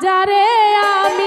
যারে আমি